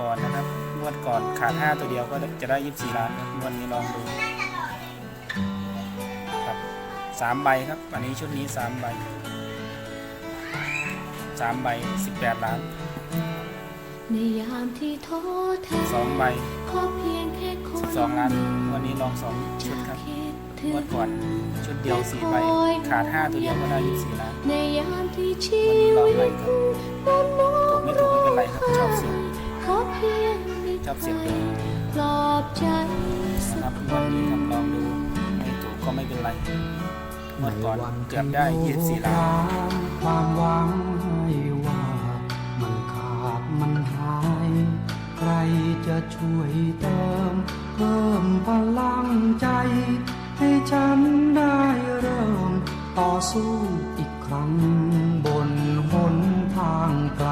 ก่อนนะครับงวดก่อนขาด 5 ตัวเดียวก็จะได้ 24 ล้านครับงวดนี้ลองดูครับสามใบครับ อันนี้ชุดนี้ 3 ใบ 3 ใบ 18 ล้านในยามที่ท้อแท้2ใบขอเพียงแค่คน12ล้าน วันนี้ลอง2ชุดครับคิดถึงวดก่อนชุดเดียว4ใบ ขาด5ตัวเดียวก็ได้24ล้านในยามที่ชีวันนี้ลองวิไปตครับมันน้อถูกไม่ถูกไม่เป็นไรครับ ชอบเสียงดนปลอบใจครับวันนี้ทำลองดูไม่ถูกก็ไม่เป็นไรเมื่อก่อนเกือบได้ยี่สิสี่ล้านความหวังให้ว่ามันขาดมันหาย ใครจะช่วยเติม เพิ่มพลังใจ ให้ฉันได้เริ่ม ต่อสู้อีกครั้งบนหนทางไกล